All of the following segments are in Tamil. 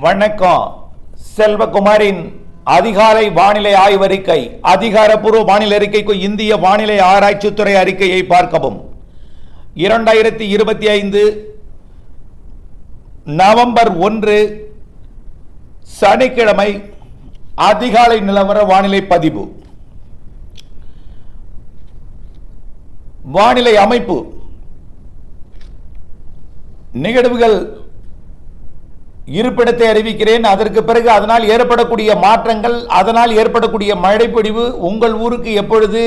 வணக்கம். செல்வகுமாரின் அதிகாலை வானிலை ஆய்வறிக்கை அதிகாரப்பூர்வ வானிலை அறிக்கைக்கு இந்திய வானிலை ஆராய்ச்சித்துறை அறிக்கையை பார்க்கவும். இரண்டாயிரத்தி இருபத்தி ஐந்து நவம்பர் ஒன்று சனிக்கிழமை அதிகாலை நிலவர வானிலை பதிவு. வானிலை அமைப்பு. நிகழ்வுகள் இருப்பிடத்தை அறிவிக்கிறேன். அதற்கு பிறகு அதனால் ஏற்படக்கூடிய மாற்றங்கள் அதனால் ஏற்படக்கூடிய மழைப்பொழிவு உங்கள் ஊருக்கு எப்பொழுது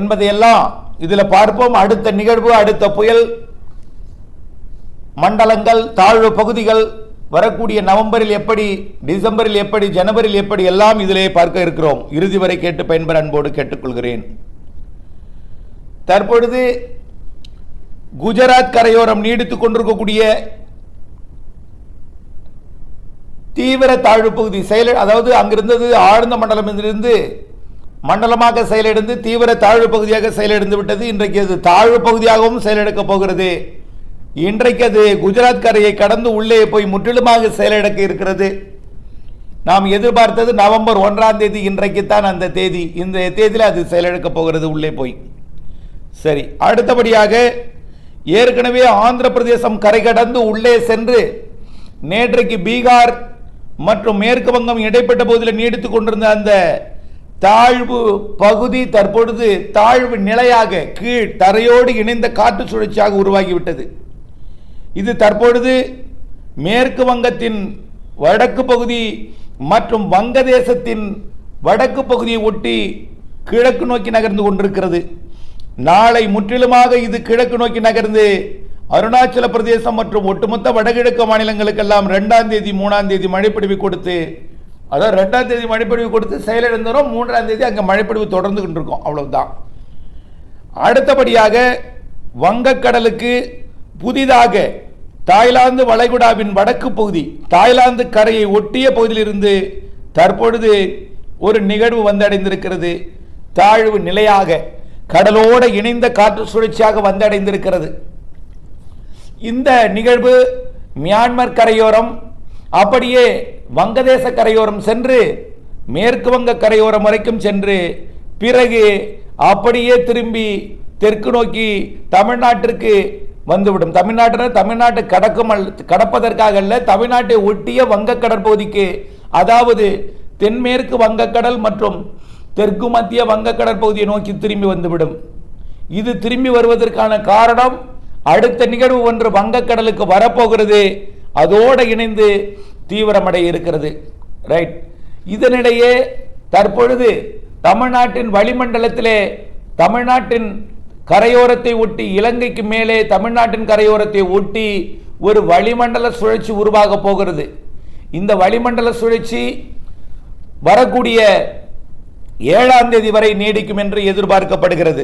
என்பதையெல்லாம் இதில் பார்ப்போம். அடுத்த நிகழ்வு அடுத்த புயல் மண்டலங்கள் தாழ்வு பகுதிகள் வரக்கூடிய நவம்பரில் எப்படி டிசம்பரில் எப்படி ஜனவரியில் எப்படி எல்லாம் இதிலே பார்க்க இருக்கிறோம். இறுதி வரை கேட்டு பயன்பெற அன்போடு கேட்டுக்கொள்கிறேன். தற்பொழுது குஜராத் கரையோரம் நீடித்துக் கொண்டிருக்கக்கூடிய தீவிர தாழ்வு பகுதி செயல அதாவது அங்கிருந்தது ஆழ்ந்த மண்டலம் இருந்து மண்டலமாக செயலிழந்து தீவிர தாழ்வு பகுதியாக செயலிழந்து விட்டது. இன்றைக்கு அது தாழ்வு பகுதியாகவும் செயலிழக்கப் போகிறது. இன்றைக்கு அது குஜராத் கரையை கடந்து உள்ளே போய் முற்றிலுமாக செயலிழக்க இருக்கிறது. நாம் எதிர்பார்த்தது நவம்பர் ஒன்றாம் தேதி. இன்றைக்கு தான் அந்த தேதி. இந்த தேதியில் அது செயலிழக்கப் போகிறது உள்ளே போய். சரி அடுத்தபடியாக ஏற்கனவே ஆந்திர பிரதேசம் கரை கடந்து உள்ளே சென்று நேற்றைக்கு பீகார் மற்றும் மேற்கு வங்கம் இடைப்பட்ட பகுதியில் நீடித்துக் கொண்டிருந்த அந்த தாழ்வு பகுதி தற்பொழுது தாழ்வு நிலையாக கீழ் தரையோடு இணைந்த காற்று சுழற்சியாக உருவாகிவிட்டது. இது தற்பொழுது மேற்கு வங்கத்தின் வடக்கு பகுதி மற்றும் வங்கதேசத்தின் வடக்கு பகுதியை ஒட்டி கிழக்கு நோக்கி நகர்ந்து கொண்டிருக்கிறது. நாளை முற்றிலுமாக இது கிழக்கு நோக்கி நகர்ந்து அருணாச்சல பிரதேசம் மற்றும் ஒட்டுமொத்த வடகிழக்கு மாநிலங்களுக்கெல்லாம் ரெண்டாம் தேதி மூணாம் தேதி மழைப்பிடிவு கொடுத்து அதாவது ரெண்டாம் தேதி மழைப்பிடிவு கொடுத்து செயலிழந்தோம் மூன்றாம் தேதி அங்கே மழைப்பிடிவு தொடர்ந்து கொண்டிருக்கும். அவ்வளவுதான். அடுத்தபடியாக வங்கக்கடலுக்கு புதிதாக தாய்லாந்து வளைகுடாவின் வடக்கு பகுதி தாய்லாந்து கரையை ஒட்டிய பகுதியிலிருந்து தற்பொழுது ஒரு நிகழ்வு வந்தடைந்திருக்கிறது. தாழ்வு நிலையாக கடலோடு இணைந்த காற்று சுழற்சியாக வந்தடைந்திருக்கிறது. இந்த நிகழ்வு மியான்மர் கரையோரம் அப்படியே வங்கதேச கரையோரம் சென்று மேற்கு வங்க கரையோரம் வரைக்கும் சென்று பிறகு அப்படியே திரும்பி தெற்கு நோக்கி தமிழ்நாட்டிற்கு வந்துவிடும். தமிழ்நாட்டில் தமிழ்நாட்டு கடக்கும் கடப்பதற்காக அல்ல தமிழ்நாட்டை ஒட்டிய வங்க கடற்பகுதிக்கு அதாவது தென்மேற்கு வங்கக்கடல் மற்றும் தெற்கு மத்திய வங்கக்கடற்பகுதியை நோக்கி திரும்பி வந்துவிடும். இது திரும்பி வருவதற்கான காரணம் அடுத்த நிகழ்வு ஒன்று வங்கக்கடலுக்கு வரப்போகிறது. அதோடு இணைந்து தீவிரமடைய இருக்கிறது. ரைட் இதனிடையே தற்பொழுது தமிழ்நாட்டின் வளிமண்டலத்திலே தமிழ்நாட்டின் கரையோரத்தை ஒட்டி இலங்கைக்கு மேலே தமிழ்நாட்டின் கரையோரத்தை ஒட்டி ஒரு வளிமண்டல சுழற்சி உருவாக போகிறது. இந்த வளிமண்டல சுழற்சி வரக்கூடிய ஏழாம் தேதி வரை நீடிக்கும் என்று எதிர்பார்க்கப்படுகிறது.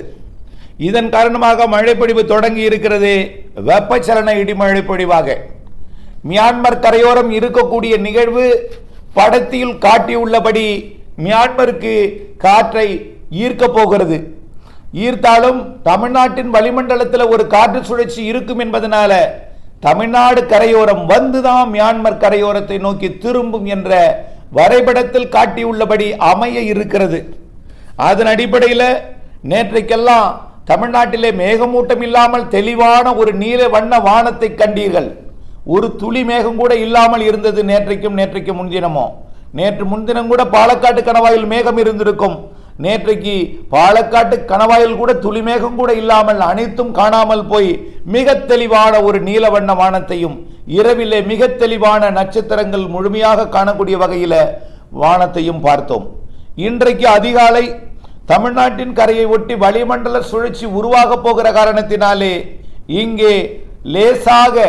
இதன் காரணமாக மழைப்பொழிவு தொடங்கி இருக்கிறது. வெப்பச்சலன இடிமழை பொழிவாக மியான்மர் கரையோரம் இருக்கக்கூடிய நிகழ்வு படத்தில் காட்டியுள்ளபடி மியான்மருக்கு காற்றை ஈர்க்கப் போகிறது. ஈர்த்தாலும் தமிழ்நாட்டின் வளிமண்டலத்தில் ஒரு காற்று சுழற்சி இருக்கும் என்பதனால தமிழ்நாடு கரையோரம் வந்துதான் மியான்மர் கரையோரத்தை நோக்கி திரும்பும் என்ற வரைபடத்தில் காட்டியுள்ளபடி அமைய இருக்கிறது. அதன் அடிப்படையில் நேற்றைக்கெல்லாம் தமிழ்நாட்டிலே மேகமூட்டம் இல்லாமல் தெளிவான ஒரு நீல வண்ண வானத்தை கண்டீர்கள். ஒரு துளி மேகம் கூட இல்லாமல் இருந்தது நேற்றைக்கும் நேற்றைக்கு முன்தினமோ. நேற்று முன்தினம் கூட பாலக்காட்டு கணவாயில் மேகம் இருந்திருக்கும். நேற்றைக்கு பாலக்காட்டு கணவாயில் கூட துளி மேகம் கூட இல்லாமல் அனைத்தும் காணாமல் போய் மிக தெளிவான ஒரு நீல வண்ண வானத்தையும் இரவிலே மிக தெளிவான நட்சத்திரங்கள் முழுமையாக காணக்கூடிய வகையில் வானத்தையும் பார்த்தோம். இன்றைக்கு அதிகாலை தமிழ்நாட்டின் கரையை ஒட்டி வளிமண்டல சுழற்சி உருவாக போகிற காரணத்தினாலே இங்கே லேசாக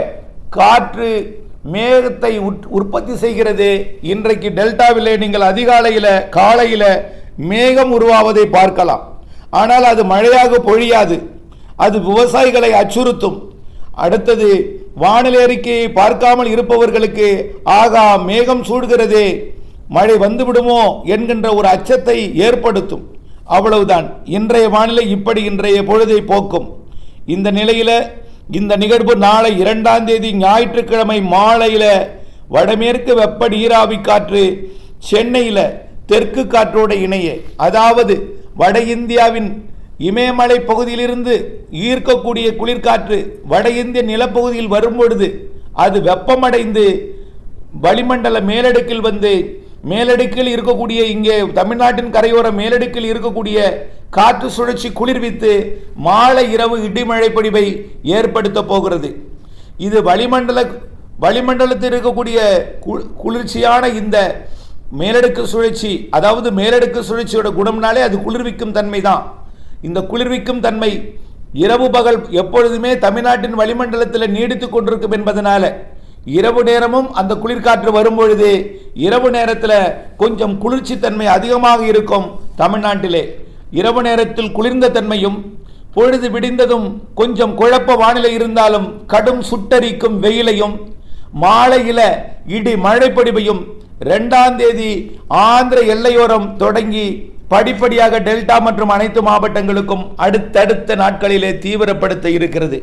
காற்று மேகத்தை உற்பத்தி செய்கிறது. இன்றைக்கு டெல்டாவிலே நீங்கள் அதிகாலையில் காலையில் மேகம் உருவாவதை பார்க்கலாம். ஆனால் அது மழையாக பொழியாது. அது விவசாயிகளை அச்சுறுத்தும். அடுத்தது வானிலை அறிக்கையை பார்க்காமல் இருப்பவர்களுக்கு ஆகா மேகம் சூடுகிறதே மழை வந்துவிடுமோ? என்கின்ற ஒரு அச்சத்தை ஏற்படுத்தும். அவ்வளவுதான். இன்றைய வானிலை இப்படி இன்றைய பொழுதை போக்கும். இந்த நிலையில் இந்த நிகழ்வு நாளை இரண்டாம் தேதி ஞாயிற்றுக்கிழமை மாலையில் வடமேற்கு வெப்ப நீராவி காற்று சென்னையில் தெற்கு காற்றோடு இணைய. அதாவது வட இந்தியாவின் இமயமலை பகுதியிலிருந்து ஈர்க்கக்கூடிய குளிர்காற்று வட இந்திய நிலப்பகுதியில் வரும்பொழுது அது வெப்பமடைந்து வளிமண்டல மேலடுக்கில் வந்து மேலடுக்கில் இருக்கக்கூடிய இங்கே தமிழ்நாட்டின் கரையோர மேலடுக்கில் இருக்கக்கூடிய காற்று சுழற்சி குளிர்வித்து மாலை இரவு இடிமழை பொழிவை ஏற்படுத்த போகிறது. இது வளிமண்டல வளிமண்டலத்தில் இருக்கக்கூடிய குளிர்ச்சியான இந்த மேலடுக்கு சுழற்சி அதாவது மேலடுக்கு சுழற்சியோட குணம்னாலே அது குளிர்விக்கும் தன்மை தான். இந்த குளிர்விக்கும் தன்மை இரவு பகல் எப்பொழுதுமே தமிழ்நாட்டின் வளிமண்டலத்தில் நீடித்துக் கொண்டிருக்கும் என்பதனால இரவு நேரமும் அந்த குளிர்காற்று வரும்பொழுது இரவு நேரத்தில் கொஞ்சம் குளிர்ச்சி தன்மை அதிகமாக இருக்கும் தமிழ்நாட்டிலே. இரவு நேரத்தில் குளிர்ந்த தன்மையும் பொழுது விடிந்ததும் கொஞ்சம் குழப்ப வானிலை இருந்தாலும் கடும் சுட்டரிக்கும் வெயிலையும் மாலையில இடி மழைப்பொடிவையும் ரெண்டாம் தேதி ஆந்திர எல்லையோரம் தொடங்கி படிப்படியாக டெல்டா மற்றும் அனைத்து மாவட்டங்களுக்கும் அடுத்தடுத்த நாட்களிலே தீவிரப்படுத்த இருக்கிறது.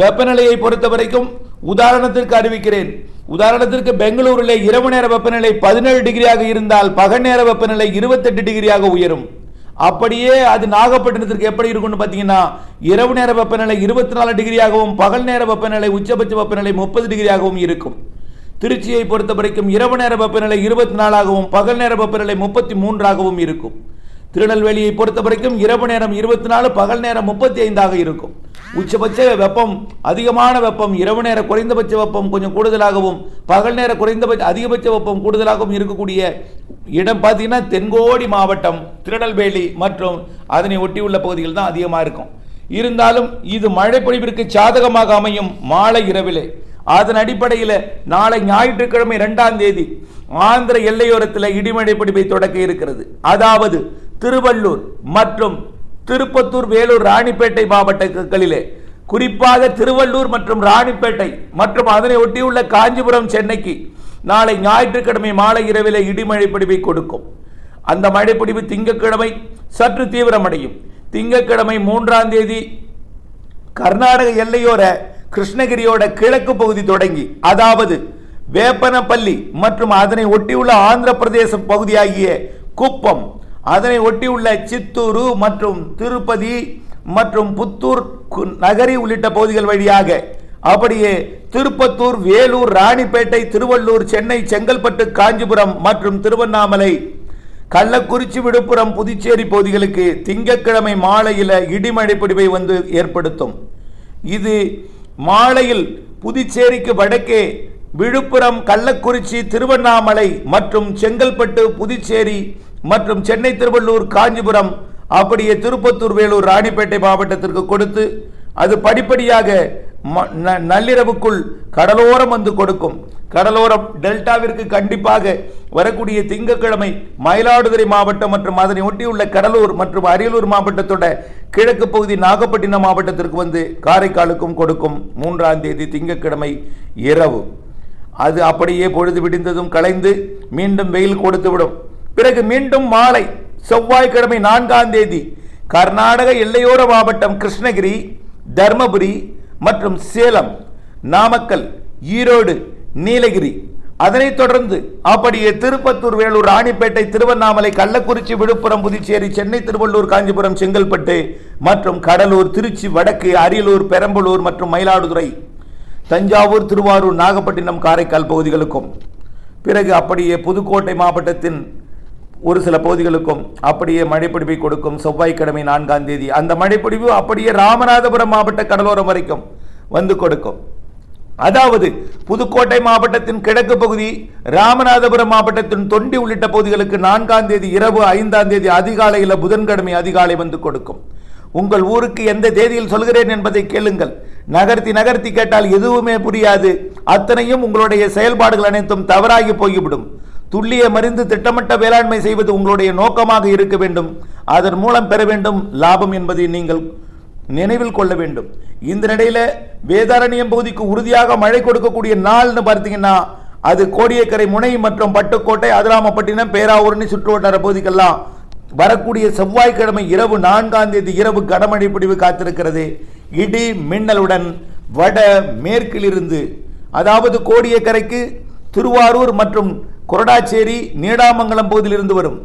வெப்பநிலையை பொறுத்த வரைக்கும் உதாரணத்திற்கு அறிவிக்கிறேன். உதாரணத்திற்கு பெங்களூரில் இரவு நேர வெப்பநிலை பதினேழு டிகிரியாக இருந்தால் பகல் நேர வெப்பநிலை இருபத்தெட்டு டிகிரியாக உயரும். அப்படியே அது நாகப்பட்டினத்திற்கு எப்படி இருக்கும்னு பார்த்தீங்கன்னா இரவு நேர வெப்பநிலை இருபத்தி நாலு டிகிரியாகவும் பகல் நேர வெப்பநிலை உச்சபட்ச வெப்பநிலை முப்பது டிகிரியாகவும் இருக்கும். திருச்சியை பொறுத்த வரைக்கும் இரவு நேர வெப்பநிலை இருபத்தி நாலாகவும் பகல் நேர வெப்பநிலை முப்பத்தி மூன்றாகவும் இருக்கும். திருநெல்வேலியை பொறுத்த வரைக்கும் இரவு நேரம் இருபத்தி நாலு பகல் நேரம் முப்பத்தி ஐந்தாக இருக்கும். உச்சபட்ச வெப்பம் அதிகமான வெப்பம் இரவு நேர குறைந்தபட்ச வெப்பம் கொஞ்சம் கூடுதலாகவும் பகல் நேர குறைந்தபட்ச அதிகபட்ச வெப்பம் கூடுதலாகவும் இருக்கக்கூடிய இடம் பார்த்தீங்கன்னா தென்கோடி மாவட்டம் திருநெல்வேலி மற்றும் அதனை ஒட்டியுள்ள பகுதிகள் தான் அதிகமாக இருக்கும். இருந்தாலும் இது மழை பொழிவிற்கு சாதகமாக அமையும் மாலை இரவிலே. அதன் அடிப்படையில் நாளை ஞாயிற்றுக்கிழமை இரண்டாம் தேதி ஆந்திர எல்லையோரத்தில் இடிமழை பிடிப்பை தொடக்க இருக்கிறது. அதாவது திருவள்ளூர் மற்றும் திருப்பத்தூர் வேலூர் ராணிப்பேட்டை மாவட்டங்களிலே. குறிப்பாக திருவள்ளூர் மற்றும் ராணிப்பேட்டை மற்றும் அதனை ஒட்டியுள்ள காஞ்சிபுரம் சென்னைக்கு நாளை ஞாயிற்றுக்கிழமை மாலை இரவிலே இடிமழை பிடிவை கொடுக்கும். அந்த மழைப்பிடிவு திங்கட்கிழமை சற்று தீவிரமடையும். திங்கட்கிழமை மூன்றாம் தேதி கர்நாடக எல்லையோர கிருஷ்ணகிரியோட கிழக்கு பகுதி தொடங்கி அதாவது வேப்பனப்பள்ளி மற்றும் அதனை ஒட்டியுள்ள ஆந்திர பிரதேச பகுதியாகிய குப்பம் அதனை ஒட்டியுள்ள சித்தூரு மற்றும் திருப்பதி மற்றும் புத்தூர் கு- நகரி உள்ளிட்ட பகுதிகள் வழியாக அப்படியே திருப்பத்தூர் வேலூர் ராணிப்பேட்டை திருவள்ளூர் சென்னை செங்கல்பட்டு காஞ்சிபுரம் மற்றும் திருவண்ணாமலை கள்ளக்குறிச்சி விழுப்புரம் புதுச்சேரி பகுதிகளுக்கு திங்கட்கிழமை மாலையில் இடிமழை பிடிவை வந்து ஏற்படுத்தும். இது மாலையில் புதுச்சேரிக்கு வடக்கே விழுப்புரம் கள்ளக்குறிச்சி திருவண்ணாமலை மற்றும் செங்கல்பட்டு புதுச்சேரி மற்றும் சென்னை திருவள்ளூர் காஞ்சிபுரம் அப்படியே திருப்பத்தூர் வேலூர் ராணிப்பேட்டை மாவட்டத்திற்கு கொடுத்து அது படிப்படியாக ம- ந- நள்ளிரவுக்குள் கடலோரம் வந்து கொடுக்கும். கடலோரம் டெல்டாவிற்கு கண்டிப்பாக வரக்கூடிய திங்கட்கிழமை மயிலாடுதுறை மாவட்டம் மற்றும் அதனை ஒட்டியுள்ள கடலூர் மற்றும் அரியலூர் மாவட்டத்தோட கிழக்கு பகுதி நாகப்பட்டினம் மாவட்டத்திற்கு வந்து காரைக்காலுக்கும் கொடுக்கும் மூன்றாம் தேதி திங்கட்கிழமை இரவு. அது அப்படியே பொழுது விடிந்ததும் கலைந்து மீண்டும் வெயில் கொடுத்துவிடும். பிறகு மீண்டும் மாலை செவ்வாய்க்கிழமை நான்காம் தேதி கர்நாடக எல்லையோர மாவட்டம் கிருஷ்ணகிரி தர்மபுரி மற்றும் சேலம் நாமக்கல் ஈரோடு நீலகிரி. அதனைத் தொடர்ந்து அப்படியே திருப்பத்தூர் வேலூர் ராணிப்பேட்டை திருவண்ணாமலை கள்ளக்குறிச்சி விழுப்புரம் புதுச்சேரி சென்னை திருவள்ளூர் காஞ்சிபுரம் செங்கல்பட்டு மற்றும் கடலூர் திருச்சி வடக்கு அரியலூர் பெரம்பலூர் மற்றும் மயிலாடுதுறை தஞ்சாவூர் திருவாரூர் நாகப்பட்டினம் காரைக்கால் பகுதிகளுக்கும். பிறகு அப்படியே புதுக்கோட்டை மாவட்டத்தின் ஒரு சில பகுதிகளுக்கும் அப்படியே மழைப்பிடிப்பை கொடுக்கும் செவ்வாய்க்கிழமை நான்காம் தேதி. அந்த மழைப்பிடிவு அப்படியே ராமநாதபுரம் மாவட்ட கடலோரம் வரைக்கும் வந்து கொடுக்கும். அதாவது புதுக்கோட்டை மாவட்டத்தின் கிழக்கு பகுதி ராமநாதபுரம் மாவட்டத்தின் தொண்டி உள்ளிட்ட பகுதிகளுக்கு நான்காம் தேதி இரவு ஐந்தாம் தேதி அதிகாலையில் புதன்கிழமை அதிகாலை வந்து கொடுக்கும். உங்கள் ஊருக்கு எந்த தேதியில் சொல்கிறேன் என்பதை கேளுங்கள். நகர்த்தி நகர்த்தி கேட்டால் எதுவுமே புரியாது. அத்தனையும் உங்களுடைய செயல்பாடுகள் அனைத்தும் தவறாகி போய்விடும். துல்லிய மறிந்து திட்டமிட்ட வேளாண்மை செய்வது உங்களுடைய நோக்கமாக இருக்க வேண்டும். அதன் மூலம் பெற வேண்டும். லாபம் என்பதை நீங்கள் நினைவில் கொள்ள வேண்டும். இந்த நிலையில வேதாரண்யம் பகுதிக்கு உறுதியாக மழை கொடுக்கக்கூடிய நாள்னு பார்த்தீங்கன்னா அது கோடியக்கரை முனை மற்றும் பட்டுக்கோட்டை அதிராமப்பட்டினம் பேராவூரணி சுற்றுவட்டார பகுதிக்கெல்லாம் வரக்கூடிய செவ்வாய்க்கிழமை இரவு நான்காம் தேதி இரவு கனமழை பிடிவு காத்திருக்கிறது. இடி மின்னலுடன் வட மேற்கிலிருந்து அதாவது கோடியக்கரைக்கு திருவாரூர் மற்றும் கொரடாச்சேரி நீடாமங்கலம் பகுதியிலிருந்து வரும்.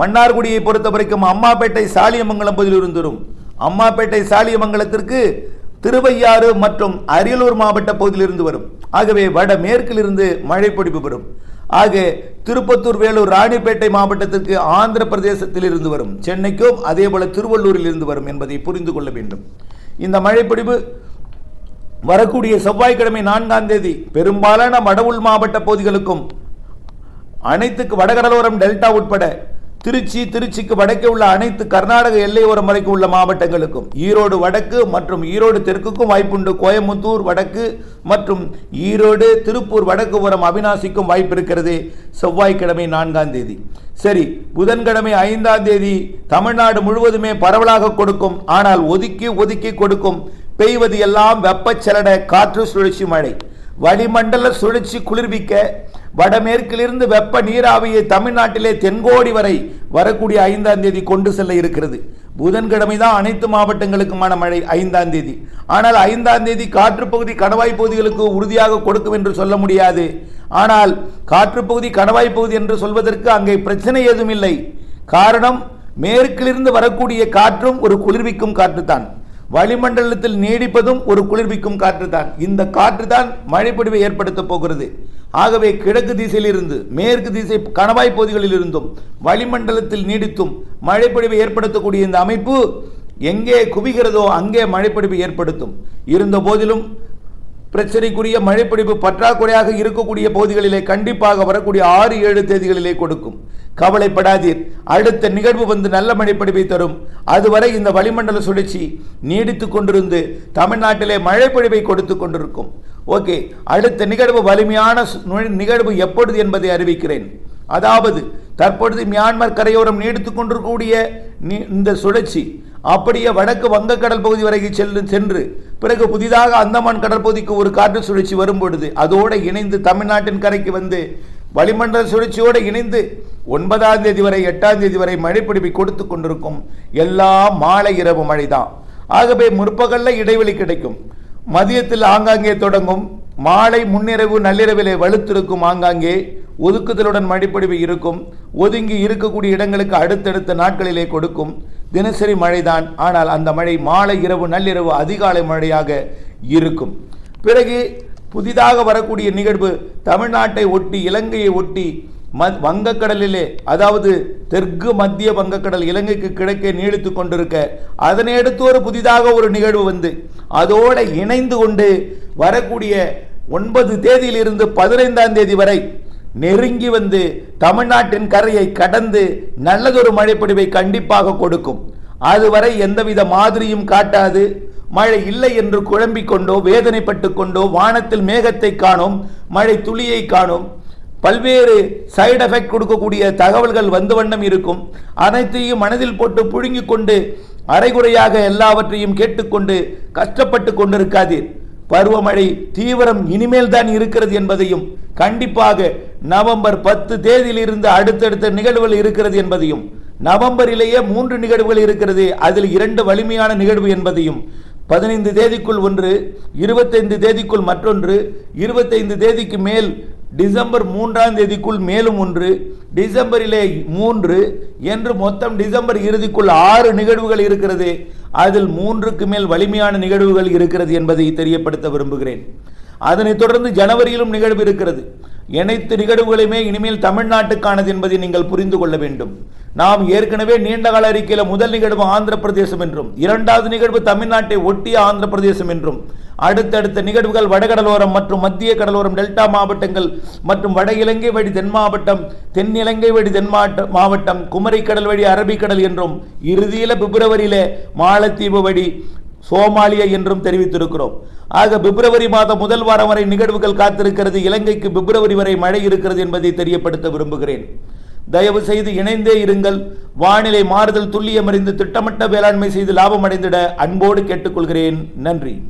மன்னார்குடியை பொறுத்த வரைக்கும் அம்மாப்பேட்டை சாலியமங்கலம் பகுதியிலிருந்து வரும். அம்மாப்பேட்டை சாலியமங்கலத்திற்கு திருவையாறு மற்றும் அரியலூர் மாவட்ட பகுதியிலிருந்து வரும். ஆகவே வட மேற்கிலிருந்து மழை பொடிப்பு பெறும். ஆக திருப்பத்தூர் வேலூர் ராணிப்பேட்டை மாவட்டத்திற்கு ஆந்திர பிரதேசத்தில் இருந்து வரும். சென்னைக்கும் அதே போல திருவள்ளூரில் இருந்து வரும் என்பதை புரிந்து கொள்ள வேண்டும். இந்த மழைப்பொழிவு வரக்கூடிய செவ்வாய்க்கிழமை நான்காம் தேதி பெரும்பாலான வடவுள் மாவட்ட பகுதிகளுக்கும் அனைத்துக்கு வடகடலோரம் டெல்டா உட்பட திருச்சி திருச்சிக்கு வடக்கே உள்ள அனைத்து கர்நாடக எல்லையோரம் வரைக்கும் உள்ள மாவட்டங்களுக்கும் ஈரோடு வடக்கு மற்றும் ஈரோடு தெற்குக்கும் வாய்ப்புண்டு. கோயமுத்தூர் வடக்கு மற்றும் ஈரோடு திருப்பூர் வடக்கு ஓரம் அவினாசிக்கும் வாய்ப்பு இருக்கிறது. செவ்வாய்க்கிழமை நான்காம் தேதி. சரி புதன்கிழமை ஐந்தாம் தேதி தமிழ்நாடு முழுவதுமே பரவலாக கொடுக்கும். ஆனால் ஒதுக்கி ஒதுக்கி கொடுக்கும். பெய்வது எல்லாம் வெப்பச்சலன காற்று சுழற்சி மழை. வளிமண்டல சுழற்சி குளிர்விக்க வடமேற்கிலிருந்து வெப்ப நீராவியை தமிழ்நாட்டிலே தென்கோடி வரை வரக்கூடிய ஐந்தாம் தேதி கொண்டு செல்ல இருக்கிறது. புதன்கிழமை தான் அனைத்து மாவட்டங்களுக்குமான மழை ஐந்தாம் தேதி. ஆனால் ஐந்தாம் தேதி காற்றுப்பகுதி கணவாய் பகுதிகளுக்கு உறுதியாக கொடுக்கும் என்று சொல்ல முடியாது. ஆனால் காற்றுப்பகுதி கணவாய் பகுதி என்று சொல்வதற்கு அங்கே பிரச்சனை ஏதும் இல்லை. காரணம் மேற்கிலிருந்து வரக்கூடிய காற்றும் ஒரு குளிர்விக்கும் காற்று தான். வளிமண்டலத்தில் நீடிப்பதும் ஒரு குளிர்விக்கும் காற்று தான் இந்த காற்று தான் மழைப்பொழிவை ஏற்படுத்த போகிறது. ஆகவே கிழக்கு திசையிலிருந்து மேற்கு திசை கணவாய் பகுதிகளில் இருந்தும் வளிமண்டலத்தில் நீடித்தும் மழைப்பொழிவை ஏற்படுத்தக்கூடிய இந்த அமைப்பு எங்கே குவிகிறதோ அங்கே மழைப்பொழிவை ஏற்படுத்தும். இருந்த போதிலும் பிரச்சனைக்குரிய மழைப்பிடிப்பு பற்றாக்குறையாக இருக்கக்கூடிய பகுதிகளிலே கண்டிப்பாக வரக்கூடிய ஆறு ஏழு தேதிகளிலே கொடுக்கும். கவலைப்படாதீர். அடுத்த நிகழ்வு வந்து நல்ல மழைப்பிடிப்பை தரும். அதுவரை இந்த வளிமண்டல சுழற்சி நீடித்து கொண்டிருந்து தமிழ்நாட்டிலே மழைப்பொழிவை கொடுத்து கொண்டிருக்கும். ஓகே அடுத்த நிகழ்வு வலிமையான நிகழ்வு எப்பொழுது என்பதை அறிவிக்கிறேன். அதாவது தற்பொழுது மியான்மர் கரையோரம் நீடித்து கொண்டிருக்கக்கூடிய நீ- இந்த சுழற்சி அப்படியே வடக்கு வங்கக்கடல் பகுதி வரைக்கும் செல்லு சென்று பிறகு புதிதாக அந்தமான் கடற்பகுதிக்கு ஒரு காற்று சுழற்சி வரும் பொழுது அதோடு இணைந்து தமிழ்நாட்டின் கரைக்கு வந்து வளிமண்டல சுழற்சியோடு இணைந்து ஒன்பதாம் தேதி வரை எட்டாம் தேதி வரை மழைப்பிடிப்பை கொடுத்து கொண்டிருக்கும் எல்லாம் மாலை இரவு மழைதான். ஆகவே முற்பகல்ல இடைவெளி கிடைக்கும். மதியத்தில் ஆங்காங்கே தொடங்கும். மாலை முன்னிரவு நள்ளிரவிலே வலுத்திருக்கும் ஆங்காங்கே. ஒதுக்குதலுடன் மழைப்பொழிவு இருக்கும். ஒதுங்கி இருக்கக்கூடிய இடங்களுக்கு அடுத்தடுத்த நாட்களிலே கொடுக்கும். தினசரி மழைதான். ஆனால் அந்த மழை மாலை இரவு நள்ளிரவு அதிகாலை மழையாக இருக்கும். பிறகு புதிதாக வரக்கூடிய நிகழ்வு தமிழ்நாட்டை ஒட்டி இலங்கையை ஒட்டி ம வங்கக்கடலிலே அதாவது தெற்கு மத்திய வங்கக்கடல் இலங்கைக்கு கிழக்கே நீடித்து கொண்டிருக்க அதனை அடுத்து ஒரு புதிதாக ஒரு நிகழ்வு வந்து அதோடு இணைந்து கொண்டு வரக்கூடிய ஒன்பது தேதியிலிருந்து பதினைந்தாம் தேதி வரை நெருங்கி வந்து தமிழ்நாட்டின் கரையை கடந்து நல்லதொரு மழைப்பொழிவை கண்டிப்பாக கொடுக்கும். அதுவரை எந்தவித மாதிரியும் காட்டாது. மழை இல்லை என்று குழம்பிக் கொண்டோ வேதனைப்பட்டு கொண்டோ வானத்தில் மேகத்தை காணும் மழை துளியை காணும். பல்வேறு சைடு எஃபெக்ட் கொடுக்கக்கூடிய தகவல்கள் வந்து வண்ணம் இருக்கும். அனைத்தையும் மனதில் போட்டு புழுங்கிக் கொண்டு அரைகுறையாக எல்லாவற்றையும் கேட்டுக்கொண்டு கஷ்டப்பட்டு கொண்டிருக்காதீர். பருவமழை தீவிரம் இனிமேல் தான் இருக்கிறது என்பதையும் கண்டிப்பாக நவம்பர் பத்து தேதியிலிருந்து அடுத்தடுத்த நிகழ்வுகள் இருக்கிறது என்பதையும் நவம்பரிலேயே மூன்று நிகழ்வுகள் இருக்கிறது அதில் இரண்டு வலிமையான நிகழ்வு என்பதையும் பதினைந்து தேதிக்குள் ஒன்று இருபத்தைந்து தேதிக்குள் மற்றொன்று இருபத்தைந்து தேதிக்கு மேல் டிசம்பர் மூன்றாம் தேதிக்குள் மேலும் ஒன்று டிசம்பரிலே மூன்று என்று மொத்தம் டிசம்பர் இறுதிக்குள் ஆறு நிகழ்வுகள் இருக்கிறது. அதில் மூன்றுக்கு மேல் வலிமையான நிகழ்வுகள் இருக்கிறது என்பதை தெரியப்படுத்த விரும்புகிறேன். அதனைத் தொடர்ந்து ஜனவரியிலும் நிகழ்வு இருக்கிறது. அனைத்து நிகழ்வுகளுமே இனிமேல் தமிழ்நாட்டுக்கானது என்பதை நீங்கள் புரிந்து கொள்ள வேண்டும். நாம் ஏற்கனவே நீண்டகால அறிக்கையில் முதல் நிகழ்வு ஆந்திர பிரதேசம் என்றும் இரண்டாவது நிகழ்வு தமிழ்நாட்டை ஒட்டிய ஆந்திர பிரதேசம் என்றும் அடுத்தடுத்த நிகழ்வுகள் வடகடலோரம் மற்றும் மத்திய கடலோரம் டெல்டா மாவட்டங்கள் மற்றும் வட இலங்கை வழி தென் மாவட்டம் தென் இலங்கை வழி தென் மாவட்டம் குமரிக்கடல் வழி அரபிக்கடல் என்றும் இறுதியில் பிப்ரவரியில் மாலத்தீவு வழி சோமாலியா என்றும் தெரிவித்திருக்கிறோம். ஆக பிப்ரவரி மாதம் முதல் வாரம் வரை நிகழ்வுகள் காத்திருக்கிறது. இலங்கைக்கு பிப்ரவரி வரை மழை இருக்கிறது என்பதை தெரியப்படுத்த விரும்புகிறேன். தயவு செய்து இணைந்தே இருங்கள். வானிலை மாறுதல் துல்லியமறிந்து திட்டமிட்ட வேளாண்மை செய்து லாபம் அடைந்திட அன்போடு கேட்டுக்கொள்கிறேன். நன்றி.